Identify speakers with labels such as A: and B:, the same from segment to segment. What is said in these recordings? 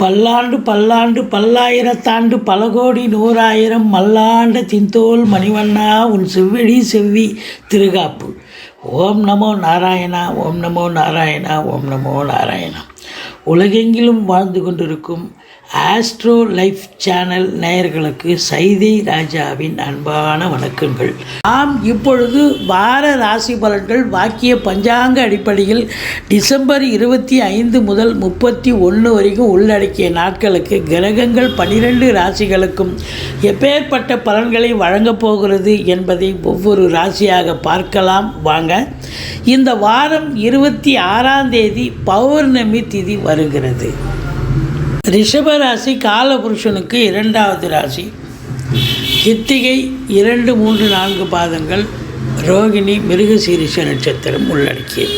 A: பல்லாண்டு பல்லாண்டு பல்லாயிரத்தாண்டு பல கோடி நூறாயிரம் மல்லாண்ட தின்தோல் மணிவண்ணா உன் செவ்விழி செவ்வி திருகாப்பு. ஓம் நமோ நாராயணா ஓம் நமோ நாராயணா ஓம் நமோ நாராயணா. உலகெங்கிலும் வாழ்ந்து கொண்டிருக்கும் ஆஸ்ட்ரோ லைஃப் சேனல் நேயர்களுக்கு சைதை ராஜாவின் அன்பான வணக்கங்கள். நாம் இப்பொழுது வார ராசி பலன்கள் வாக்கிய பஞ்சாங்க அடிப்படையில் டிசம்பர் இருபத்தி ஐந்து முதல் முப்பத்தி ஒன்று வரைக்கும் உள்ளடக்கிய நாட்களுக்கு கிரகங்கள் பனிரெண்டு ராசிகளுக்கும் எப்பேற்பட்ட பலன்களை வழங்கப் போகிறது என்பதை ஒவ்வொரு ராசியாக பார்க்கலாம். வாங்க இந்த வாரம் இருபத்தி ஆறாம் தேதி பௌர்ணமி திதி வருகிறது. ரிஷப ராசி காலபுருஷனுக்கு இரண்டாவது ராசி. கித்திகை இரண்டு மூன்று நான்கு பாதங்கள் ரோகிணி மிருகசீரிஷ நட்சத்திரம் உள்ளடக்கியது.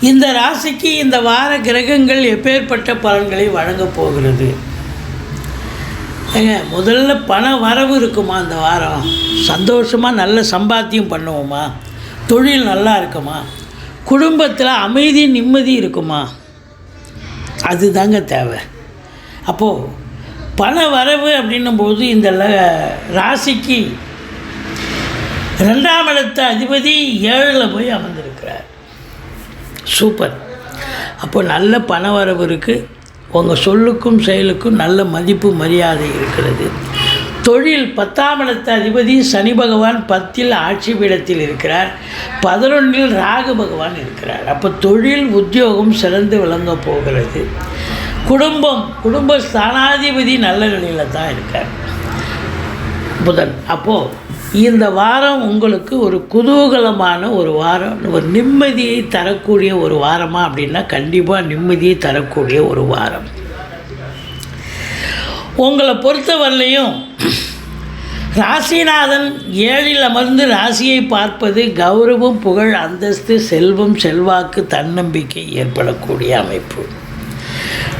A: இந்த ராசிக்கு இந்த வார கிரகங்கள் எப்பேற்பட்ட பலன்களை வழங்கப் போகிறது? ஏங்க முதல்ல பண வரவு இருக்குமா இந்த வாரம்? சந்தோஷமாக நல்ல சம்பாத்தியம் பண்ணுவோமா? தொழில் நல்லா இருக்குமா? குடும்பத்தில் அமைதி நிம்மதி இருக்குமா? அதுதாங்க தேவை. அப்போது பண வரவு அப்படின்னும்போது இந்த ராசிக்கு ரெண்டாம் இடத்த அதிபதி ஏழில் போய் அமர்ந்திருக்கிறார். சூப்பர். அப்போ நல்ல பண வரவு இருக்குது உங்கள் சொல்லுக்கும் செயலுக்கும் நல்ல மதிப்பு மரியாதை இருக்கிறது. தொழில் பத்தாம் இடத்த அதிபதி சனி பகவான் பத்தில் ஆட்சி பீடத்தில் இருக்கிறார். பதினொன்றில் ராகு பகவான் இருக்கிறார். அப்போ தொழில் உத்தியோகம் சிறந்து விளங்க போகிறது. குடும்பம் குடும்ப ஸ்தானாதிபதி நல்ல நிலையில் தான் இருக்கார். புதன். அப்போது இந்த வாரம் உங்களுக்கு ஒரு குதூகலமான ஒரு வாரம் ஒரு நிம்மதியை தரக்கூடிய ஒரு வாரமா அப்படின்னா கண்டிப்பாக நிம்மதியை தரக்கூடிய ஒரு வாரம். உங்களை பொறுத்தவரையிலையும் ராசிநாதன் ஏழில் அமர்ந்து ராசியை பார்ப்பது கௌரவம் புகழ் அந்தஸ்து செல்வம் செல்வாக்கு தன்னம்பிக்கை ஏற்படக்கூடிய அமைப்பு.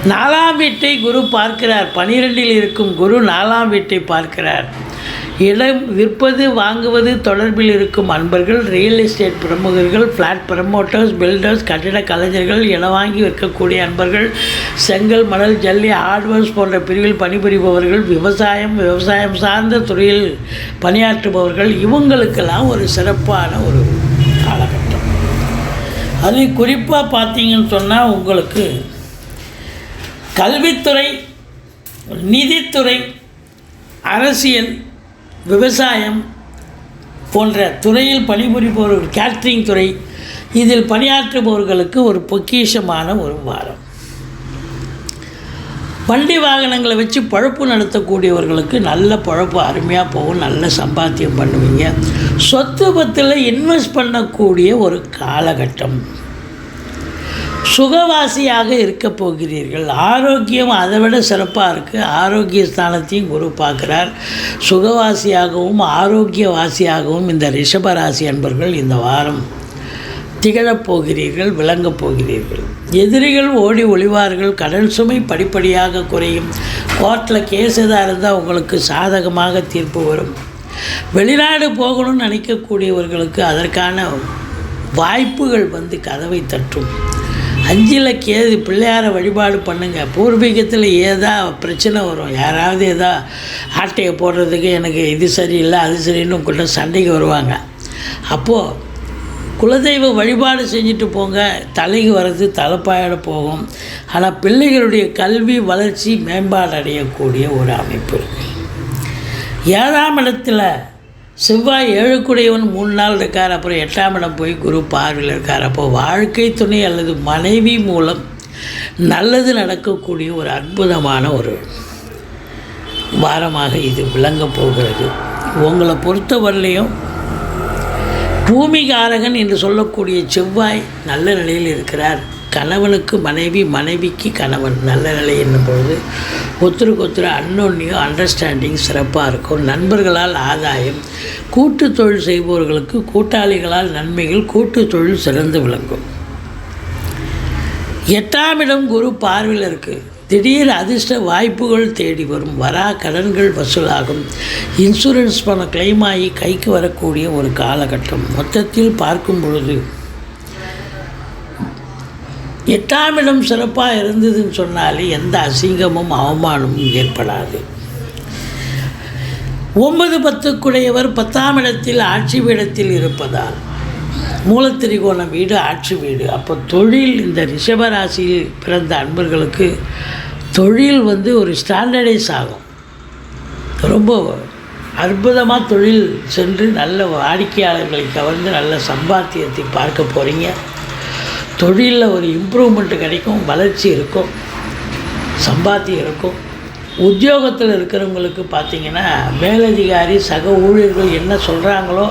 A: நாலாம் வீட்டை குரு பார்க்கிறார். பனிரெண்டில் இருக்கும் குரு நாலாம் வீட்டை பார்க்கிறார். இடம் விற்பது வாங்குவது தொடர்பில் இருக்கும் அன்பர்கள் ரியல் எஸ்டேட் பிரமுகர்கள் ஃப்ளாட் ப்ரமோட்டர்ஸ் பில்டர்ஸ் கட்டிட கலைஞர்கள் இடம் வாங்கி விற்கக்கூடிய அன்பர்கள் செங்கல் மணல் ஜல்லி ஹார்ட்வேர்ஸ் போன்ற பிரிவில் பணிபுரிபவர்கள் விவசாயம் விவசாயம் சார்ந்த துறையில் பணியாற்றுபவர்கள் இவங்களுக்கெல்லாம் ஒரு சிறப்பான ஒரு காலகட்டம். அது குறிப்பாக பார்த்தீங்கன்னு சொன்னால் உங்களுக்கு கல்வித்துறை நிதித்துறை அரசியல் விவசாயம் போன்ற துறையில் பணிபுரிபவர்கள் கேட்ரிங் துறை இதில் பணியாற்றுபவர்களுக்கு ஒரு பொக்கிஷமான ஒரு வாரம். வண்டி வாகனங்களை வச்சு பழப்பு நடத்தக்கூடியவர்களுக்கு நல்ல பழப்பு அருமையாக போகும் நல்ல சம்பாத்தியம் பண்ணுவீங்க. சொத்து பத்தில் இன்வெஸ்ட் பண்ணக்கூடிய ஒரு காலகட்டம். சுகவாசியாக இருக்க போகிறீர்கள். ஆரோக்கியம் அதை விட சிறப்பாக இருக்குது ஆரோக்கிய ஸ்தானத்தையும் குரு பார்க்குறார். சுகவாசியாகவும் ஆரோக்கியவாசியாகவும் இந்த ரிஷபராசி அன்பர்கள் இந்த வாரம் திகழப் போகிறீர்கள் விளங்கப் போகிறீர்கள். எதிரிகள் ஓடி ஒளிவார்கள். கடல் சுமை படிப்படியாக குறையும். கோர்ட்டில் கேஸ் எதாக இருந்தால் உங்களுக்கு சாதகமாக தீர்ப்பு வரும். வெளிநாடு போகணும்னு நினைக்கக்கூடியவர்களுக்கு அதற்கான வாய்ப்புகள் வந்து கதவை தட்டும். அஞ்சில் கேது பிள்ளையாரை வழிபாடு பண்ணுங்கள் பூர்வீகத்தில் ஏதா பிரச்சனை வரும். யாராவது ஏதா ஆட்டையை போடுறதுக்கு எனக்கு இது சரியில்லை அது சரின்னு உங்கள்கிட்ட சண்டைக்கு வருவாங்க. அப்போது குலதெய்வ வழிபாடு செஞ்சுட்டு போங்க. தலைக்கு வர்றது தலைப்பாயோட போகும். ஆனால் பிள்ளைகளுடைய கல்வி வளர்ச்சி மேம்பாடு அடையக்கூடிய ஒரு அமைப்பு ஏழாம் இடத்துல செவ்வாய் ஏழுக்குடையவன் மூணு நாள் இருக்கார் அப்புறம் எட்டாம் இடம் போய் குரு பார்வையில் இருக்கார். அப்போ வாழ்க்கை துணை அல்லது மனைவி மூலம் நல்லது நடக்கக்கூடிய ஒரு அற்புதமான ஒரு வாரமாக இது விளங்கப் போகிறது. உங்களை பொறுத்தவரையிலையும் பூமிகாரகன் என்று சொல்லக்கூடிய செவ்வாய் நல்ல நிலையில் இருக்கிறார். கணவனுக்கு மனைவி மனைவிக்கு கணவன் நல்ல நிலை என்னும் பொழுது ஒருத்தருக்கு ஒருத்தர் அன்னொன்னையும் அண்டர்ஸ்டாண்டிங் சிறப்பாக இருக்கும். நண்பர்களால் ஆதாயம். கூட்டு தொழில் செய்பவர்களுக்கு கூட்டாளிகளால் நன்மைகள் கூட்டு தொழில் சிறந்து விளங்கும். எட்டாம் இடம் குரு பார்வையில் இருக்குது திடீர் அதிர்ஷ்ட வாய்ப்புகள் தேடி வரும். வரா கடன்கள் வசூலாகும். இன்சூரன்ஸ் பணம் claim ஆகி கைக்கு வரக்கூடிய ஒரு காலகட்டம். மொத்தத்தில் பார்க்கும் பொழுது எட்டாம் இடம் சிறப்பாக இருந்ததுன்னு சொன்னாலே எந்த அசிங்கமும் அவமானமும் ஏற்படாது. ஒன்பது பத்துக்குடையவர் பத்தாம் இடத்தில் ஆட்சி பீடத்தில் இருப்பதால். மூலத்திரிகோண வீடு ஆட்சி வீடு. அப்போ தொழில் இந்த ரிஷபராசியில் பிறந்த அன்பர்களுக்கு தொழில் வந்து ஒரு ஸ்டாண்டர்டைஸ் ஆகும். ரொம்ப அற்புதமாக தொழில் சென்று நல்ல வாடிக்கையாளர்களை கவர்ந்து நல்ல சம்பாத்தியத்தை பார்க்க போகிறீங்க தொழிலில் ஒரு இம்ப்ரூவ்மெண்ட் கிடைக்கும் வளர்ச்சி இருக்கும் சம்பாத்தியம் இருக்கும். உத்தியோகத்தில் இருக்கிறவங்களுக்கு பார்த்தீங்கன்னா மேலதிகாரி சக ஊழியர்கள் என்ன சொல்கிறாங்களோ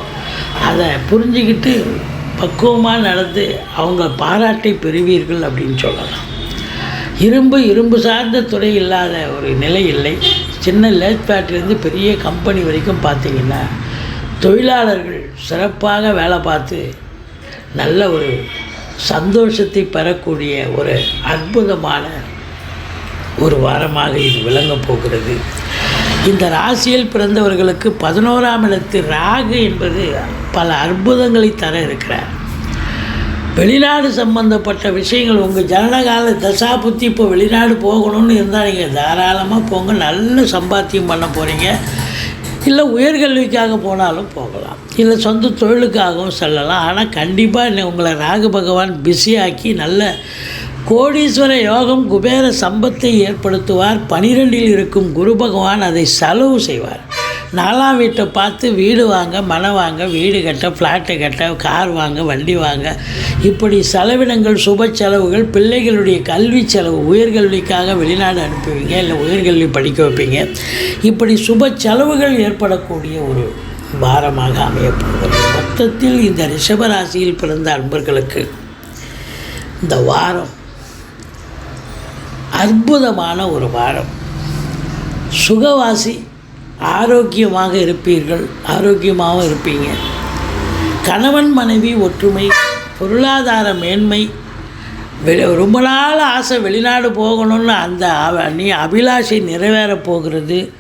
A: அதை புரிஞ்சுக்கிட்டு பக்குவமாக நடந்து அவங்க பாராட்டை பெறுவீர்கள் அப்படின்னு சொல்லலாம். இரும்பு இரும்பு சார்ந்த துறை இல்லாத ஒரு நிலை இல்லை. சின்ன லேத் ஃபேக்ட்ரிலேருந்து பெரிய கம்பெனி வரைக்கும் பார்த்தீங்கன்னா தொழிலாளர்கள் சிறப்பாக வேலை பார்த்து நல்ல ஒரு சந்தோஷத்தை பெறக்கூடிய ஒரு அற்புதமான ஒரு வாரமாக இது விளங்கப் போகிறது. இந்த ராசியில் பிறந்தவர்களுக்கு பதினோராம் இடத்து ராகு என்பது பல அற்புதங்களை தர இருக்கிறார். வெளிநாடு சம்பந்தப்பட்ட விஷயங்கள் உங்கள் ஜனனகால தசா புத்தி இப்போ வெளிநாடு போகணும்னு இருந்தால் நீங்கள் தாராளமாக போங்க. நல்ல சம்பாத்தியம் பண்ண போகிறீங்க இல்லை உயர்கல்விக்காக போனாலும் போகலாம். இல்லை சொந்த தொழிலுக்காகவும் செல்லலாம். ஆனால் கண்டிப்பாக உங்களை ராகு பகவான் பிஸியாக்கி நல்ல கோடீஸ்வர யோகம் குபேர சம்பத்தை ஏற்படுத்துவார். பனிரெண்டில் இருக்கும் குரு பகவான் அதை செலவு செய்வார். நாலாம் வீட்டை பார்த்து வீடு வாங்க மனை வாங்க வீடு கட்ட ஃப்ளாட்டு கட்ட கார் வாங்க வண்டி வாங்க. இப்படி செலவினங்கள் சுப செலவுகள் பிள்ளைகளுடைய கல்வி செலவு உயர்கல்விக்காக வெளிநாடு அனுப்புவீங்க இல்லை உயர்கல்வி படிக்க வைப்பீங்க. இப்படி சுப செலவுகள் ஏற்படக்கூடிய ஒரு வாரமாக அமையப்படுகிறது மொத்தத்தில் இந்த ரிஷபராசியில் பிறந்த அன்பர்களுக்கு இந்த வாரம் அற்புதமான ஒரு வாரம். சுகவாசி ஆரோக்கியமாக இருப்பீர்கள் ஆரோக்கியமாகவும் இருப்பீங்க. கணவன் மனைவி ஒற்றுமை பொருளாதார மேன்மை வெளி ரொம்ப நாள் ஆசை வெளிநாடு போகணும்னு அந்த நீ அபிலாஷை நிறைவேறப் போகிறது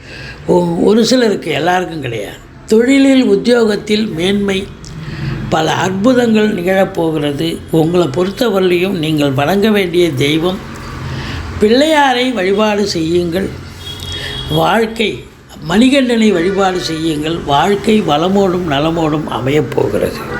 A: ஒ- ஒரு சிலருக்கு எல்லாருக்கும் கிடையாது. தொழிலில் உத்தியோகத்தில் மேன்மை பல அற்புதங்கள் நிகழப்போகிறது உங்களை பொறுத்தவரையிலையும் நீங்கள் வணங்க வேண்டிய தெய்வம். பிள்ளையாரை வழிபாடு செய்யுங்கள். வாழ்க்கை மணிகண்டனை வழிபாடு செய்யுங்கள். வாழ்க்கை வளமோடும் நலமோடும் அமையப் போகிறது.